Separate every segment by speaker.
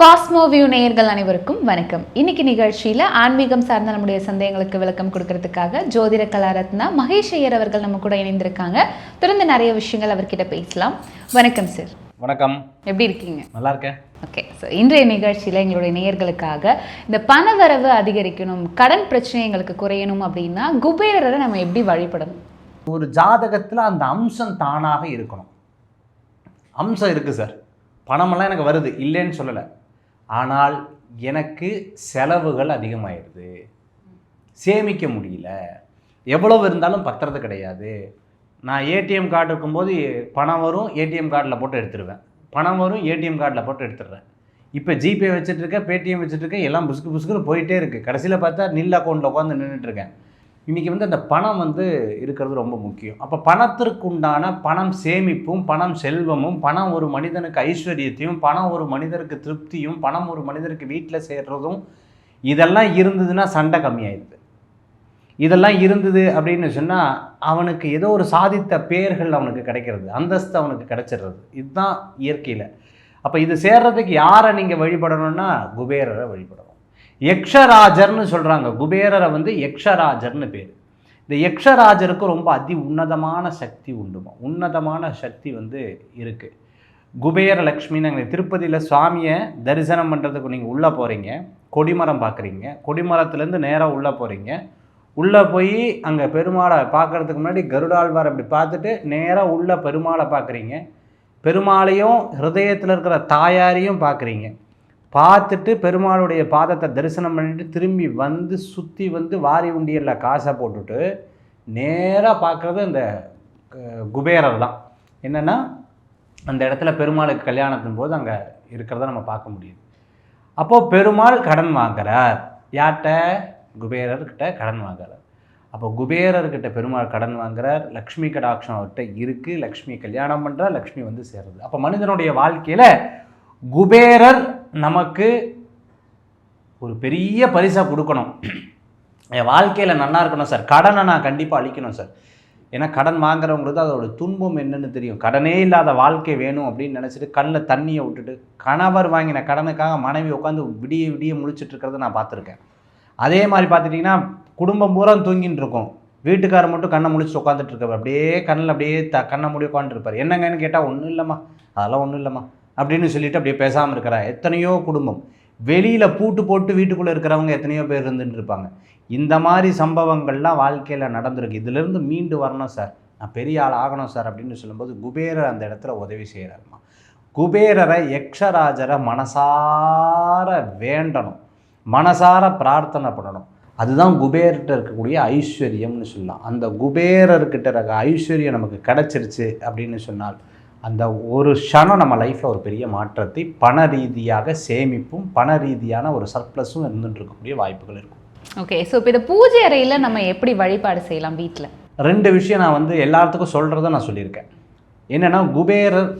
Speaker 1: Cosmo view நேயர்கள் அனைவருக்கும் வணக்கம். இன்னைக்கு நிகழ்ச்சியில ஆன்மீகம் சார்ந்த நம்முடைய சந்தேகங்களுக்கு விளக்கம் கொடுக்கறதுக்காக ஜோதிட கலாரத்னா மகேஷ் ஐயர் அவர்கள் நம்ம கூட இணைந்திருக்காங்க. தொடர்ந்து நிறைய விஷயங்கள் அவர்கிட்ட பேசலாம். வணக்கம் சார்
Speaker 2: வணக்கம்.
Speaker 1: எப்படி இருக்கீங்க?
Speaker 2: நல்லா இருக்கேன்.
Speaker 1: ஓகே ஸோ இன்றைய நிகழ்ச்சியில் எங்களுடைய நேயர்களுக்காக இந்த பணவரவு அதிகரிக்கணும் கடன் பிரச்சனை எங்களுக்கு குறையணும் அப்படின்னா குபேரரை நம்ம எப்படி வழிபடணும்?
Speaker 2: ஒரு ஜாதகத்தில் அந்த அம்சம் தானாக இருக்கணும். அம்சம் இருக்குது சார் பணமெல்லாம் எனக்கு வருது. இல்லைன்னு சொல்லலை. ஆனால் எனக்கு செலவுகள் அதிகமாயிடுது சேமிக்க முடியல. எவ்வளவு இருந்தாலும் பத்துறது கிடையாது. நான் ஏடிஎம் கார்டு இருக்கும்போது பணம் வரும் ஏடிஎம் கார்டில் போட்டு எடுத்துருவேன். பணம் வரும் ஏடிஎம் கார்டில் போட்டு எடுத்துடுறேன். இப்போ ஜிபே வச்சுட்டு இருக்கேன் பேடிஎம் வச்சுட்டு இருக்கேன் எல்லாம் புசுக்கு புசுக்குன்னு போயிட்டே இருக்குது கடைசியில் பார்த்தா நில் அக்கௌண்ட்டில் உட்காந்து நின்றுட்டுருக்கேன் இன்றைக்கி வந்து அந்த பணம் வந்து இருக்கிறது ரொம்ப முக்கியம். அப்போ பணத்திற்கு உண்டான பணம் சேமிப்பும் பணம் செல்வமும் பணம் ஒரு மனிதனுக்கு ஐஸ்வர்யத்தையும் பணம் ஒரு மனிதருக்கு திருப்தியும் பணம் ஒரு மனிதருக்கு வீட்டில் சேர்றதும் இதெல்லாம் இருந்ததுன்னா சண்டை கம்மியாயிடுது. இதெல்லாம் இருந்தது அப்படின்னு சொன்னால் அவனுக்கு ஏதோ ஒரு சாதித்த பேர்கள் அவனுக்கு கிடைக்கிறது அந்தஸ்து அவனுக்கு கிடைச்சிடுறது. இதுதான் இயற்கையில். அப்போ இது சேர்றதுக்கு யாரை நீங்கள் வழிபடணும்னா குபேரரை வழிபடணும். யக்ஷராஜர்னு சொல்கிறாங்க குபேரரை வந்து யக்ஷராஜர்னு பேர். இந்த யக்ஷராஜருக்கு ரொம்ப அதி உன்னதமான சக்தி உண்டுமா உன்னதமான சக்தி வந்து இருக்குது குபேர லக்ஷ்மின்னு திருப்பதியில் சுவாமியை தரிசனம் பண்ணுறதுக்கு நீங்கள் உள்ளே போகிறீங்க கொடிமரம் பார்க்குறீங்க கொடிமரத்துலேருந்து நேராக உள்ளே போகிறீங்க உள்ளே போய் அங்கே பெருமாளை பார்க்குறதுக்கு முன்னாடி கருடாழ்வார் அப்படி பார்த்துட்டு நேராக உள்ள பெருமாளை பார்க்குறீங்க பெருமாளையும் ஹிருதயத்தில் இருக்கிற தாயாரையும் பார்க்குறீங்க பார்த்துட்டு பெருமாளுடைய பாதத்தை தரிசனம் பண்ணிட்டு திரும்பி வந்து சுற்றி வந்து வாரி உண்டியலில் காசை போட்டுட்டு நேராக பார்க்குறது இந்த குபேரர் தான். என்னென்னா அந்த இடத்துல பெருமாளுக்கு கல்யாணத்தின் போது அங்கே இருக்கிறத நம்ம பார்க்க முடியுது. அப்போது பெருமாள் கடன் வாங்குறார். யார்கிட்ட? குபேரர்கிட்ட கடன் வாங்குறார். அப்போ குபேரர்கிட்ட பெருமாள் கடன் வாங்குறார். லக்ஷ்மி கடாட்சம் அவர்கிட்ட இருக்குது லக்ஷ்மி கல்யாணம் பண்ணுறா லக்ஷ்மி வந்து சேருது. அப்போ மனிதனுடைய வாழ்க்கையில் குபேரர் நமக்கு ஒரு பெரிய பரிசாக கொடுக்கணும். என் வாழ்க்கையில் நல்லா இருக்கணும் சார். கடனை நான் கண்டிப்பாக அழிக்கணும் சார். ஏன்னா கடன் வாங்குறவங்களுக்கு அதோட துன்பம் என்னன்னு தெரியும். கடனே இல்லாத வாழ்க்கை வேணும் அப்படின்னு நினச்சிட்டு கண்ணில் தண்ணியை விட்டுட்டு கணவர் வாங்கின கடனுக்காக மனைவி உட்காந்து விடிய விடிய முழிச்சிட்டு இருக்கிறத நான் பார்த்துருக்கேன். அதே மாதிரி பார்த்துட்டிங்கன்னா குடும்பம் பூரா தூங்கின்னு இருக்கும். வீட்டுக்காரர் மட்டும் கண்ணை முழிச்சு உட்காந்துட்டு இருக்காரு அப்படியே கண்ணில் அப்படியே த கண்ணை மூடி உட்காந்துருப்பார் என்னங்கன்னு கேட்டால் ஒன்றும் இல்லைம்மா. அதெல்லாம் ஒன்றும் இல்லைம்மா. அப்படின்னு சொல்லிட்டு அப்படியே பேசாமல் இருக்கிறா. எத்தனையோ குடும்பம். வெளியில் பூட்டு போட்டு வீட்டுக்குள்ளே இருக்கிறவங்க எத்தனையோ பேர் இருந்துட்டு இருப்பாங்க. இந்த மாதிரி சம்பவங்கள்லாம் வாழ்க்கையில் நடந்திருக்கு. இதுலேருந்து மீண்டு வரணும் சார். நான் பெரிய ஆள் ஆகணும் சார் அப்படின்னு சொல்லும்போது குபேரர் அந்த இடத்துல உதவி செய்கிறாருமா குபேரரை யக்ஷராஜரை மனசார வேண்டணும். மனசார பிரார்த்தனை பண்ணணும். அதுதான் குபேர்கிட்ட இருக்கக்கூடிய ஐஸ்வர்யம்னு சொல்லலாம். அந்த குபேரர்கிட்ட இருக்க ஐஸ்வர்யம் நமக்கு கிடைச்சிருச்சு அப்படின்னு சொன்னால் அந்த ஒரு க்ஷணம் நம்ம லைஃப்பில் ஒரு பெரிய மாற்றத்தை பண ரீதியாக சேமிப்பும் பண ரீதியான ஒரு சர்ப்ளஸும் இருந்துட்டு இருக்கக்கூடிய வாய்ப்புகள் இருக்கும்.
Speaker 1: ஓகே ஸோ இப்போ இந்த பூஜை அறையில் நம்ம எப்படி வழிபாடு செய்யலாம் வீட்டில்
Speaker 2: ரெண்டு விஷயம் நான் வந்து எல்லாத்துக்கும் சொல்கிறத நான் சொல்லியிருக்கேன். என்னென்னா குபேரர்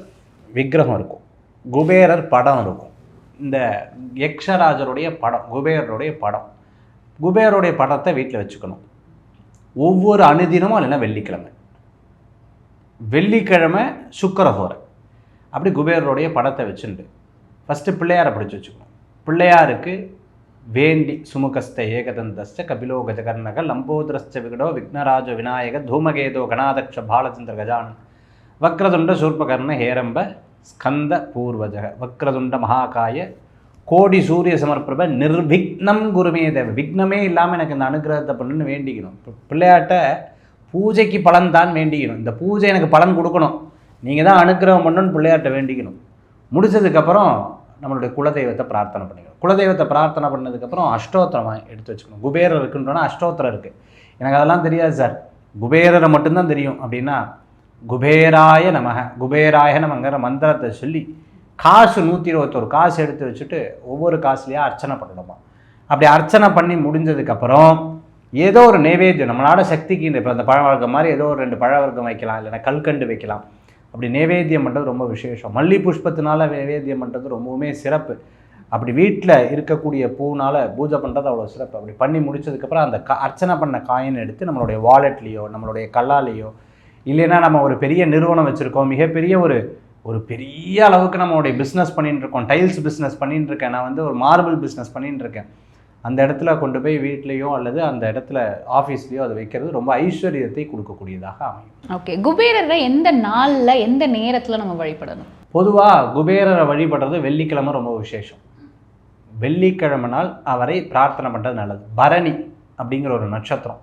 Speaker 2: விக்கிரகம் இருக்கும். குபேரர் படம் இருக்கும். இந்த யக்ஷராஜருடைய படம் குபேரருடைய படம். குபேரருடைய படத்தை வீட்டில் வச்சுக்கணும். ஒவ்வொரு அனுதினமும் இல்லைன்னா வெள்ளிக்கிழமை. வெள்ளிக்கிழமை சுக்கரஹோரை. அப்படி குபேரருடைய படத்தை வச்சுண்டு. ஃபஸ்ட்டு பிள்ளையாரை பிடிச்சி வச்சுக்கணும். பிள்ளையாருக்கு வேண்டி சுமுகஸ்த ஏகதந்தஸ்த கபிலோ கஜகர்ணக லம்போதரஸ்ட விகடோ விக்னராஜ விநாயக தூமகேதோ கணாதக்ஷ பாலச்சந்திர கஜான். வக்ரதுண்ட சூர்பகர்ண ஹேரம்ப ஸ்கந்த பூர்வஜக. வக்ரதுண்ட மகாகாய கோடி சூரிய சமர்ப்பிரப நிர்விக்னம் குருமே தேவ. விக்னமே இல்லாமல் எனக்கு இந்த அனுகிரகத்தை பண்ணுன்னு வேண்டிக்கணும். பிள்ளையாட்ட பூஜைக்கு பலன் தான் வேண்டிக்கணும். இந்த பூஜை எனக்கு பலன் கொடுக்கணும். நீங்கள் தான் அனுக்கிரகம் பண்ணணும்னு பிள்ளையார்கிட்ட வேண்டிக்கணும். முடிச்சதுக்கப்புறம் நம்மளுடைய குலதெய்வத்தை பிரார்த்தனை பண்ணிக்கணும். குலதெய்வத்தை பிரார்த்தனை பண்ணதுக்கப்புறம் அஷ்டோத்திரம் எடுத்து வச்சுக்கணும். குபேரர் இருக்குன்றோன்னா அஷ்டோத்திரம் இருக்குது எனக்கு அதெல்லாம் தெரியாது சார். குபேரரை மட்டும்தான் தெரியும். அப்படின்னா குபேராய நமக குபேராய நமங்கிற மந்திரத்தை சொல்லி காசு நூற்றி இருபத்தொரு காசு எடுத்து வச்சுட்டு ஒவ்வொரு காசுலையாக அர்ச்சனை பண்ணணுமா? அப்படி அர்ச்சனை பண்ணி முடிஞ்சதுக்கப்புறம் ஏதோ ஒரு நைவேத்தியம் நம்மளோட சக்திக்கு இப்போ அந்த பழவர்க்கம் மாதிரி ஏதோ ஒரு ரெண்டு பழவர்க்கம் வைக்கலாம் இல்லைன்னா கல்கண்டு வைக்கலாம். அப்படி நைவேத்தியம் பண்ணுறது ரொம்ப விசேஷம். மல்லி புஷ்பத்தினால நைவேத்தியம் பண்ணுறது ரொம்பவுமே சிறப்பு. அப்படி வீட்டில் இருக்கக்கூடிய பூனால் பூஜை பண்ணுறது அவ்வளோ சிறப்பு. அப்படி பண்ணி முடிச்சதுக்கப்புறம் அந்த க அர்ச்சனை பண்ண காயின் எடுத்து நம்மளுடைய வாலெட்லேயோ நம்மளுடைய கல்லாலேயோ இல்லைன்னா நம்ம ஒரு பெரிய நிறுவனம் வச்சுருக்கோம். மிகப்பெரிய ஒரு ஒரு பெரிய அளவுக்கு நம்மளுடைய பிஸ்னஸ் பண்ணிகிட்டு இருக்கோம். டைல்ஸ் பிஸ்னஸ் பண்ணிகிட்டு இருக்கேன். நான் வந்து ஒரு மார்பிள் பிஸ்னஸ் பண்ணிகிட்டு இருக்கேன். அந்த இடத்துல கொண்டு போய் வீட்லேயோ அல்லது அந்த இடத்துல ஆஃபீஸ்லேயோ அதை வைக்கிறது ரொம்ப ஐஸ்வர்யத்தை கொடுக்கக்கூடியதாக அமையும்.
Speaker 1: ஓகே குபேரரை எந்த நாள்ல எந்த நேரத்துல நம்ம வழிபடணும்?
Speaker 2: பொதுவாக குபேரரை வழிபடுறது வெள்ளிக்கிழமை ரொம்ப விசேஷம். வெள்ளிக்கிழமை நாள் அவரை பிரார்த்தனை பண்ணுறது நல்லது. பரணி அப்படிங்கிற ஒரு நட்சத்திரம்.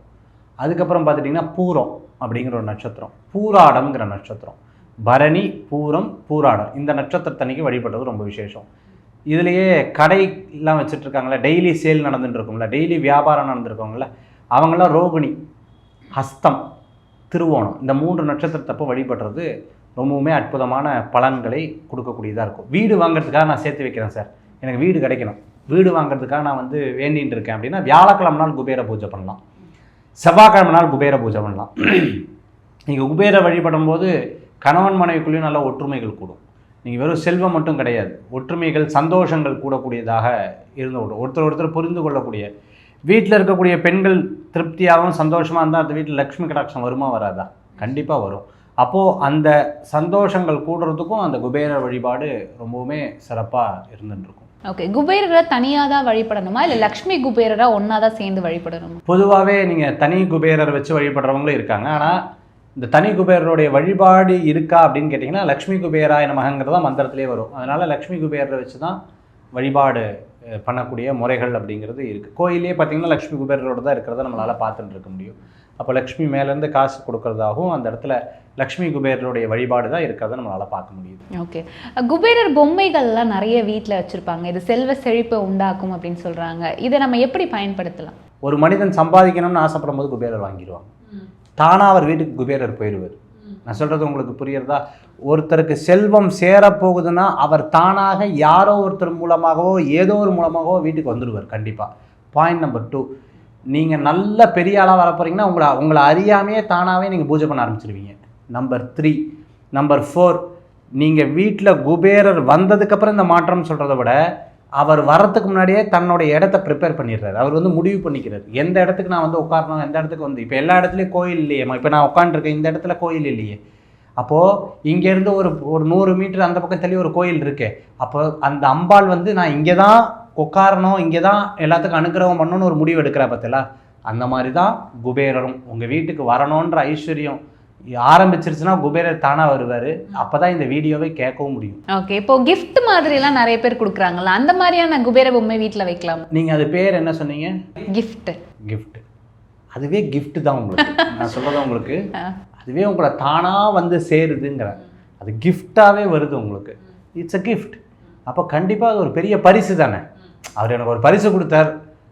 Speaker 2: அதுக்கப்புறம் பார்த்துட்டிங்கன்னா பூரம் அப்படிங்கிற ஒரு நட்சத்திரம். பூராடம்ங்கிற நட்சத்திரம். பரணி பூரம் பூராடம். இந்த நட்சத்திரத்தன்னைக்கு வழிபடுறது ரொம்ப விசேஷம். இதுலேயே கடையெல்லாம் வச்சுட்ருக்காங்களே டெய்லி சேல் நடந்துட்டு இருக்கும்ல டெய்லி வியாபாரம் நடந்துருக்கோங்கள அவங்களாம் ரோகிணி ஹஸ்தம் திருவோணம் இந்த மூன்று நட்சத்திரத்தப்போ வழிபடுறது ரொம்பவுமே அற்புதமான பலன்களை கொடுக்கக்கூடியதாக இருக்கும். வீடு வாங்குறதுக்காக நான் சேர்த்து வைக்கிறேன் சார். எனக்கு வீடு கிடைக்கணும். வீடு வாங்குறதுக்காக நான் வந்து வேண்டின்னு இருக்கேன் அப்படின்னா வியாழக்கிழமை நாள் குபேர பூஜை பண்ணலாம். செவ்வாய்க்கிழமை நாள் குபேர பூஜை பண்ணலாம். நீங்கள் குபேர வழிபடும் போது கணவன் மனைவிக்குள்ளேயும் நல்ல ஒற்றுமைகள் கூடும். நீங்கள் வெறும் செல்வம் மட்டும் கிடையாது ஒற்றுமைகள் சந்தோஷங்கள் கூடக்கூடியதாக இருந்து ஒருத்தர் ஒருத்தர் புரிந்து கொள்ளக்கூடிய. வீட்டில் இருக்கக்கூடிய பெண்கள் திருப்தியாகவும் சந்தோஷமாக இருந்தால் அந்த வீட்டில் லக்ஷ்மி கடாட்சம் வருமா வராதா? கண்டிப்பாக வரும். அப்போது அந்த சந்தோஷங்கள் கூடுறதுக்கும் அந்த குபேர வழிபாடு ரொம்பவுமே சிறப்பாக இருந்துட்டு இருக்கும்
Speaker 1: ஓகே குபேரரை தனியா தான் வழிபடணுமா? இல்ல லக்ஷ்மி குபேரரா ஒண்ணா தான் சேர்ந்து வழிபடணுமா?
Speaker 2: பொதுவாகவே நீங்கள் தனி குபேரர் வச்சு வழிபடுறவங்களும் இருக்காங்க. ஆனால் இந்த தனி குபேரருடைய வழிபாடு இருக்கா அப்படின்னு கேட்டிங்கன்னா லக்ஷ்மி குபேராய நமகங்கிறது தான் மந்திரத்திலே வரும். அதனால் லக்ஷ்மி குபேரரை வச்சு தான் வழிபாடு பண்ணக்கூடிய முறைகள் அப்படிங்கிறது இருக்குது கோயிலே பார்த்தீங்கன்னா லக்ஷ்மி குபேரரோட தான் இருக்கிறத நம்மளால் பார்த்துட்டு இருக்க முடியும். அப்போ லக்ஷ்மி மேலேருந்து காசு கொடுக்கறதாகவும் அந்த இடத்துல லக்ஷ்மி குபேரருடைய வழிபாடு தான் இருக்கிறத நம்மளால் பார்க்க முடியுது.
Speaker 1: ஓகே. குபேரர் பொம்மைகள்லாம் நிறைய வீட்ல வச்சிருப்பாங்க. இது செல்வ செழிப்பை உண்டாக்கும் அப்படின்னு சொல்றாங்க. இதை நம்ம எப்படி பயன்படுத்தலாம்?
Speaker 2: ஒரு மனிதன் சம்பாதிக்கணும்னு ஆசைப்படும் போது குபேரர் வாங்கிடுவாங்க தானாக அவர் வீட்டுக்கு குபேரர் போயிடுவார். நான் சொல்கிறது உங்களுக்கு புரியுறதா ஒருத்தருக்கு செல்வம் சேரப்போகுதுன்னா அவர் தானாக யாரோ ஒருத்தர் மூலமாகவோ ஏதோ ஒரு மூலமாகவோ வீட்டுக்கு வந்துடுவார் கண்டிப்பாக பாயிண்ட் நம்பர் டூ நீங்கள் நல்ல பெரிய ஆளாக வர போகிறீங்கன்னா உங்களை உங்களை அறியாமையே தானாகவே நீங்கள் பூஜை பண்ண ஆரம்பிச்சிருவீங்க. நம்பர் த்ரீ நம்பர் ஃபோர் நீங்கள் வீட்டில் குபேரர் வந்ததுக்கப்புறம் இந்த மாற்றம் சொல்கிறத விட அவர் வரத்துக்கு முன்னாடியே தன்னுடைய இடத்த ப்ரிப்பேர் பண்ணிடுறாரு. அவர் வந்து முடிவு பண்ணிக்கிறார். எந்த இடத்துக்கு நான் வந்து உட்காரணும் எந்த இடத்துக்கு வந்து இப்போ எல்லா இடத்துலையும் கோயில் இல்லையேம்மா இப்போ நான் உட்காந்துருக்கேன் இந்த இடத்துல கோயில் இல்லையே. அப்போது இங்கேருந்து ஒரு ஒரு நூறு மீட்டர் அந்த பக்கம் தள்ளி ஒரு கோயில் இருக்கு. அப்போ அந்த அம்பாள் வந்து நான் இங்கே தான் உட்காரணும் இங்கே தான் எல்லாத்துக்கும் அனுகிரகம் பண்ணணும்னு ஒரு முடிவு எடுக்கிறா பார்த்தீங்களா அந்த மாதிரி தான் குபேரரும் உங்கள் வீட்டுக்கு வரணுன்ற ஐஸ்வர்யம் ஆரம்பிச்சிருச்சுன்னா குபேரர் தானாக வருவார். அப்போ தான் இந்த வீடியோவை கேட்கவும் முடியும்.
Speaker 1: ஓகே இப்போ gift மாதிரி எல்லாம் நிறைய பேர் கொடுக்குறாங்கல்ல அந்த மாதிரியான குபேர பொம்மை வீட்ல வைக்கலாம்?
Speaker 2: நீங்கள் அது பேர் என்ன சொன்னீங்க?
Speaker 1: Gift.
Speaker 2: Gift. அதுவே gift தான் உங்களுக்கு. நான் சொல்கிறது உங்களுக்கு. அதுவே உங்களை தானாக வந்து சேருதுங்கிற அது கிஃப்டாகவே வருது உங்களுக்கு. It's a gift. அப்போ கண்டிப்பாக அது ஒரு பெரிய பரிசு தானே. அவர் எனக்கு ஒரு பரிசு கொடுத்தார்.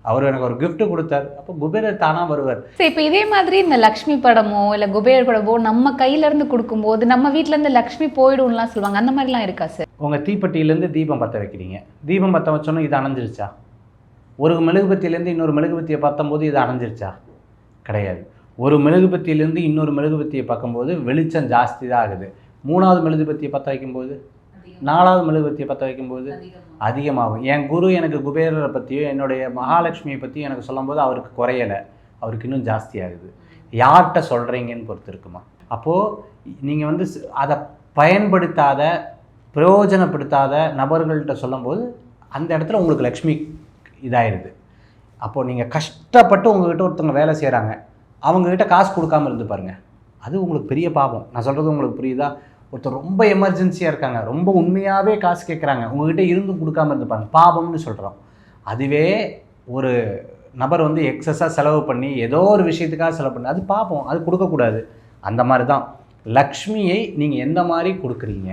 Speaker 2: அவர் எனக்கு ஒரு gift கொடுத்தார். அப்போ குபேரர் தானாக வருவார்.
Speaker 1: சரி இப்போ இதே மாதிரி இந்த லக்ஷ்மி படமோ இல்ல குபேர படமோ நம்ம கையில இருந்து கொடுக்கும்போது நம்ம வீட்ல இருந்து லக்ஷ்மி போயிடும்லாம் சொல்லுவாங்க. அந்த மாதிரிலாம் இருக்கா சார்
Speaker 2: உங்கள் தீப்பெட்டியிலேருந்து தீபம் பற்ற வைக்கிறீங்க. தீபம் பற்ற வச்சோன்னே இது அணைஞ்சிருச்சா? ஒரு மெழுகுபத்தியிலேருந்து இன்னொரு மெழுகுபத்தியை பற்றும்போது இது அணைஞ்சிருச்சா? கிடையாது. ஒரு மெழுகுபத்தியிலேருந்து இன்னொரு மெழுகுபத்தியை பார்க்கும்போது வெளிச்சம் ஜாஸ்தி தான் ஆகுது. மூணாவது மெழுகுபத்தியை பற்ற வைக்கும்போது? நாலாவது மெழுகுபத்தியை பற்ற வைக்கும்போது அதிகமாகும். என் குரு எனக்கு குபேரரை பற்றியோ என்னுடைய மகாலட்சுமியை பற்றியும் எனக்கு சொல்லும்போது அவருக்கு குறையலை. அவருக்கு இன்னும் ஜாஸ்தி ஆகுது யார்கிட்ட சொல்கிறீங்கன்னு பொறுத்து இருக்குமா? அப்போது நீங்கள் வந்து அதை பயன்படுத்தாத பிரயோஜனப்படுத்தாத நபர்கள்ட்ட சொல்லும்போது அந்த இடத்துல உங்களுக்கு லக்ஷ்மி இதாயிருது. அப்போது நீங்கள் கஷ்டப்பட்டு உங்ககிட்ட ஒருத்தவங்க வேலை செய்கிறாங்க அவங்கக்கிட்ட காசு கொடுக்காம இருந்து பாருங்க. அது உங்களுக்கு பெரிய பாவம். நான் சொல்கிறது உங்களுக்கு புரியுதா? ஒருத்தர் ரொம்ப எமர்ஜென்சியாக இருக்காங்க ரொம்ப உண்மையாகவே காசு கேட்குறாங்க உங்ககிட்ட இருந்தும் கொடுக்காம இருந்துப்பாங்க பாபம்னு சொல்கிறோம் அதுவே ஒரு நபர் வந்து எக்ஸஸாக செலவு பண்ணி ஏதோ ஒரு விஷயத்துக்காக செலவு பண்ணி அது பார்ப்போம் அது கொடுக்கக்கூடாது. அந்த மாதிரி தான் லக்ஷ்மியை நீங்கள் எந்த மாதிரி கொடுக்குறீங்க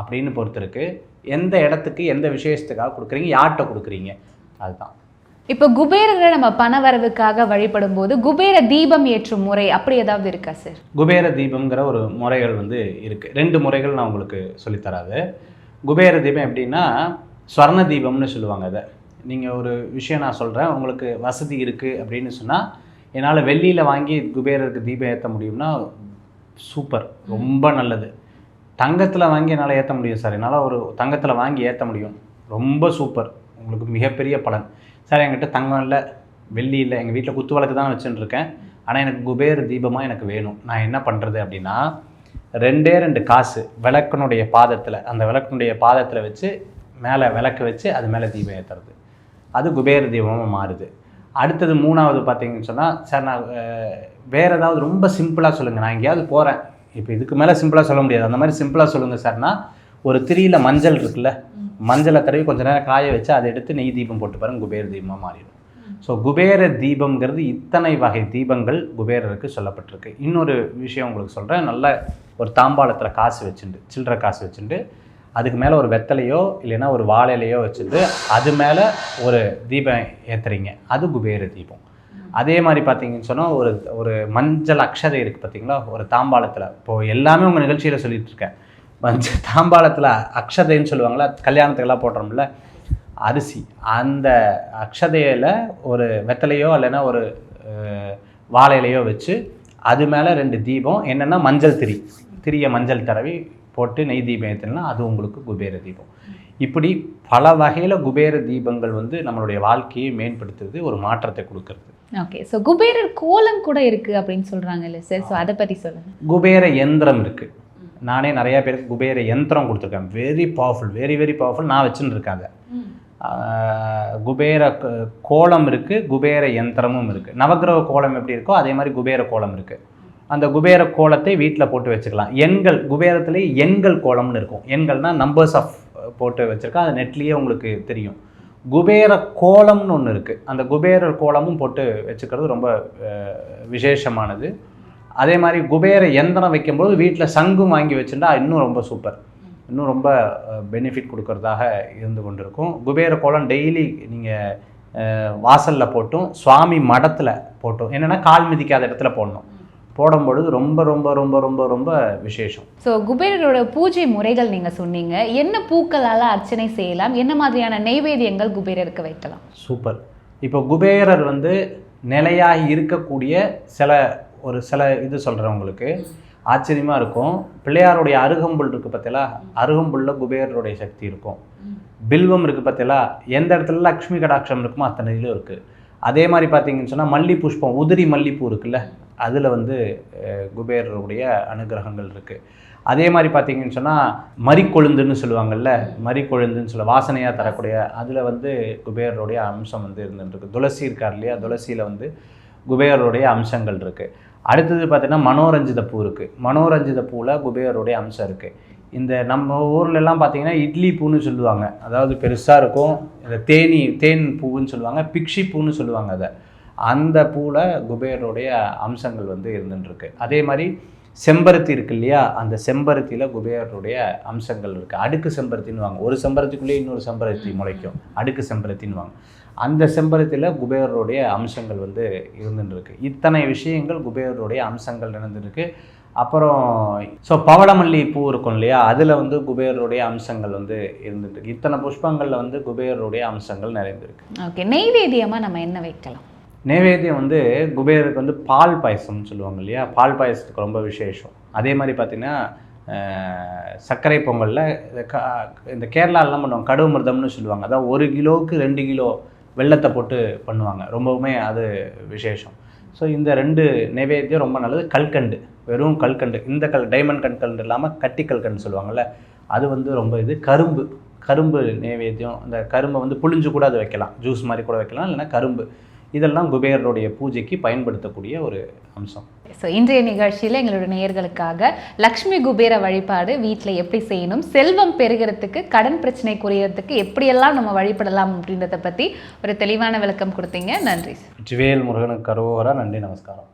Speaker 2: அப்படின்னு பொறுத்திருக்கு. எந்த இடத்துக்கு எந்த விசேஷத்துக்காக கொடுக்குறீங்க யார்கிட்ட கொடுக்குறீங்க? அதுதான்.
Speaker 1: இப்போ குபேரரை நம்ம பண வரவுக்காக வழிபடும் போது குபேர தீபம் ஏற்றும் முறை அப்படி ஏதாவது இருக்கா சார்
Speaker 2: குபேர தீபம்ங்கிற ஒரு முறைகள் வந்து இருக்குது ரெண்டு முறைகள் நான் உங்களுக்கு சொல்லித்தராது. குபேர தீபம் எப்படின்னா ஸ்வர்ண தீபம்னு சொல்லுவாங்க அதை. நீங்கள் ஒரு விஷயம் நான் சொல்கிறேன் உங்களுக்கு வசதி இருக்குது அப்படின்னு சொன்னால் என்னால் வெள்ளியில் வாங்கி குபேரருக்கு தீபம் ஏற்ற முடியும்னா சூப்பர் ரொம்ப நல்லது. தங்கத்தில் வாங்கி என்னால் ஏற்ற முடியும் சார் என்னால் ஒரு தங்கத்தில் வாங்கி ஏற்ற முடியும். ரொம்ப சூப்பர் உங்களுக்கு மிகப்பெரிய பலன். சார் என்கிட்ட தங்கம் இல்லை வெள்ளி இல்லை எங்கள் வீட்டில் குத்து விளக்கு தான் வச்சுட்டுருக்கேன் ஆனால் எனக்கு குபேர் தீபமாக எனக்கு வேணும். நான் என்ன பண்ணுறது அப்படின்னா ரெண்டே ரெண்டு காசு விளக்கனுடைய பாதத்தில் அந்த விளக்கனுடைய பாதத்தில் வச்சு மேலே விளக்கு வச்சு அது மேலே தீபம் ஏற்றுறது அது குபேர தீபமாக மாறுது. அடுத்தது மூணாவது பார்த்தீங்கன்னு சொன்னால் சார் நான் வேறு வேற ஏதாவது ரொம்ப சிம்பிளாக சொல்லுங்கள் நான் எங்கேயாவது போகிறேன் இப்போ இதுக்கு மேலே சிம்பிளாக சொல்ல முடியாது. அந்த மாதிரி சிம்பிளாக சொல்லுங்கள் சார்னா ஒரு திரியில் மஞ்சள் இருக்குல்ல மஞ்சளை தடவி கொஞ்ச நேரம் காய வச்சு அதை எடுத்து நெய் தீபம் போட்டு பாருங்க குபேர தீபமாக மாறிடும். ஸோ குபேர தீபம்ங்கிறது இத்தனை வகை தீபங்கள் குபேரருக்கு சொல்லப்பட்டிருக்கு. இன்னொரு விஷயம் உங்களுக்கு சொல்கிறேன் நல்ல ஒரு தாம்பாளத்தில் காசு வச்சுட்டு சில்லற காசு வச்சுண்டு அதுக்கு மேலே ஒரு வெத்தலையோ இல்லைன்னா ஒரு வாழை இலையோ வச்சுட்டு அது மேலே ஒரு தீபம் ஏற்றுறீங்க அது குபேர தீபம். அதே மாதிரி பார்த்தீங்கன்னு சொன்னால் ஒரு ஒரு மஞ்சள் அக்ஷதை இருக்குது பார்த்தீங்களா ஒரு தாம்பாளத்தில். இப்போது எல்லாமே உங்கள் நிகழ்ச்சியில் சொல்லிட்டு மஞ்சள் தாம்பாளத்தில் அக்ஷதைன்னு சொல்லுவாங்களா கல்யாணத்துக்கெல்லாம் போடுறோம்ல அரிசி. அந்த அக்ஷதையில் ஒரு வெத்தலையோ இல்லைன்னா ஒரு அஹ், வாழை இலையோ வச்சு அது மேலே ரெண்டு தீபம் என்னென்னா மஞ்சள் திரி. திரிய மஞ்சள் தடவி போட்டு நெய் தீபம் ஏற்றினா அது உங்களுக்கு குபேர தீபம். இப்படி பல வகையில் குபேர தீபங்கள் வந்து நம்மளுடைய வாழ்க்கையை மேம்படுத்துறது ஒரு மாற்றத்தை கொடுக்கறது.
Speaker 1: ஓகே ஸோ குபேரர் கோலம் கூட இருக்கு அப்படின்னு சொல்றாங்க இல்லை சார் ஸோ அதை பத்தி சொல்லுங்க.
Speaker 2: குபேர யந்திரம் இருக்குது நானே நிறையா பேருக்கு குபேர யந்திரம் கொடுத்துருக்கேன். Very powerful very very powerful நான் வச்சுன்னு ஆஹ் குபேர கோலம் இருக்குது குபேர யந்திரமும் இருக்குது நவக்கிரக கோலம் எப்படி இருக்கோ அதே மாதிரி குபேர கோலம் இருக்குது அந்த குபேர கோலத்தை வீட்டில் போட்டு வச்சுக்கலாம். எண்கள் குபேரத்திலே எண்கள் கோலம்னு இருக்கும். எண்கள்னா நம்பர்ஸ் ஆஃப் போட்டு வச்சுருக்கா அது நெட்லேயே உங்களுக்கு தெரியும். குபேர கோலம்னு ஒன்று இருக்குது அந்த குபேரர் கோலமும் போட்டு வச்சுக்கிறது ரொம்ப விசேஷமானது. அதே மாதிரி குபேர யந்திரம் வைக்கும்போது வீட்டில் சங்கும் வாங்கி வச்சுட்டா இன்னும் ரொம்ப சூப்பர். இன்னும் ரொம்ப பெனிஃபிட் கொடுக்கறதாக இருந்து கொண்டிருக்கும். குபேர கோலம் டெய்லி நீங்கள் வாசலில் போட்டும் சுவாமி மடத்தில் போட்டும். என்னென்னா கால் மிதிக்காத இடத்துல போடணும். போடும் பொழுது ரொம்ப ரொம்ப ரொம்ப ரொம்ப ரொம்ப விசேஷம்.
Speaker 1: ஸோ குபேரரோட பூஜை முறைகள் நீங்க சொன்னீங்க. என்ன பூக்களால அர்ச்சனை செய்யலாம்? என்ன மாதிரியான நெய்வேத்தியங்கள் குபேரருக்கு வைக்கலாம்?
Speaker 2: சூப்பர். இப்போ குபேரர் வந்து நிலையாக இருக்கக்கூடிய சில ஒரு சில இது சொல்கிறேன் உங்களுக்கு. ஆச்சரியமாக இருக்கும். பிள்ளையாருடைய அருகம்புல் இருக்குது பார்த்தீங்களா அருகம்புல்ல குபேரருடைய சக்தி இருக்கும். பில்வம் இருக்குது பார்த்தீங்களா எந்த இடத்துல லக்ஷ்மி கடாட்சம் இருக்குமோ அத்தனை இதுலையும் இருக்குது அதே மாதிரி பார்த்தீங்கன்னு சொன்னால் மல்லி புஷ்பம் உதிரி மல்லிப்பூ இருக்குல்ல அதில் வந்து குபேரருடைய அனுகிரகங்கள் இருக்குது அதே மாதிரி பார்த்தீங்கன்னு சொன்னால் மறிக்கொழுந்துன்னு சொல்லுவாங்கள்ல மறிக்கொழுந்துன்னு சொல்ல வாசனையாக தரக்கூடிய அதில் வந்து குபேரருடைய அம்சம் வந்து இருந்துருக்கு துளசி இருக்கார் இல்லையா? துளசியில் வந்து குபேரருடைய அம்சங்கள் இருக்குது அடுத்தது பார்த்தீங்கன்னா மனோரஞ்சித பூ இருக்குது மனோரஞ்சித பூவில் குபேரருடைய அம்சம் இருக்குது இந்த நம்ம ஊர்ல எல்லாம் பார்த்தீங்கன்னா இட்லி பூன்னு சொல்லுவாங்க. அதாவது பெருசாக இருக்கும். இந்த தேனி தேன் பூவுன்னு சொல்லுவாங்க. பிக்ஷி பூன்னு சொல்லுவாங்க அதை. அந்த பூவில் குபேரருடைய அம்சங்கள் வந்து இருந்துருக்கு அதே மாதிரி செம்பருத்தி இருக்கு இல்லையா? அந்த செம்பருத்தியில் குபேரருடைய அம்சங்கள் இருக்குது அடுக்கு செம்பருத்தின்னு வாங்க. ஒரு செம்பருத்திக்குள்ளேயே இன்னொரு செம்பருத்தி முளைக்கும். அடுக்கு செம்பருத்தின்னு வாங்க. அந்த செம்பருத்தியில் குபேரருடைய அம்சங்கள் வந்து இருந்துருக்கு இத்தனை விஷயங்கள் குபேரருடைய அம்சங்கள் இருந்துருக்கு அப்புறம் ஸோ பவளமல்லி பூ இருக்கும் இல்லையா? அதில் வந்து குபேரருடைய அம்சங்கள் வந்து இருந்துருக்கு இத்தனை புஷ்பங்களில் வந்து குபேரருடைய அம்சங்கள் நிறைந்திருக்கு.
Speaker 1: ஓகே நெய்வேத்தியமா நம்ம என்ன வைக்கலாம்?
Speaker 2: நைவேத்தியம் வந்து குபேரருக்கு வந்து பால் பாயசம்னு சொல்லுவாங்க இல்லையா? பால் பாயசத்துக்கு ரொம்ப விசேஷம். அதே மாதிரி பார்த்தீங்கன்னா சர்க்கரை பொங்கலில் இந்த கேரளாலலாம் பண்ணுவாங்க. கடுமிர்தம்னு சொல்லுவாங்க. அதாவது ஒரு கிலோவுக்கு ரெண்டு கிலோ வெள்ளத்தை போட்டு பண்ணுவாங்க. ரொம்பவுமே அது விசேஷம். ஸோ இந்த ரெண்டு நைவேத்தியம் ரொம்ப நல்லது. கல்கண்டு. வெறும் கல்கண்டு. இந்த கல் டைமண்ட் கற்கண்டு இல்லாமல் கட்டி கல்கண்டு சொல்லுவாங்கள்ல அது வந்து ரொம்ப இது கரும்பு. கரும்பு நைவேத்தியம் அந்த கரும்பை வந்து புளிஞ்சு கூட அது வைக்கலாம். ஜூஸ் மாதிரி கூட வைக்கலாம். இல்லைன்னா கரும்பு. இதெல்லாம் குபேரருடைய பூஜைக்கு பயன்படுத்தக்கூடிய ஒரு அம்சம்.
Speaker 1: ஸோ இன்றைய நிகழ்ச்சியில் எங்களோட நேயர்களுக்காக லக்ஷ்மி குபேர வழிபாடு வீட்டில் எப்படி செய்யணும் செல்வம் பெருகிறதுக்கு கடன் பிரச்சனை குறையறதுக்கு எப்படியெல்லாம் நம்ம வழிபடலாம் அப்படின்றத பற்றி ஒரு தெளிவான விளக்கம் கொடுத்தீங்க. நன்றி
Speaker 2: ஜிவேல் முருகனுக்கு கரோகரா நன்றி நமஸ்காரம்.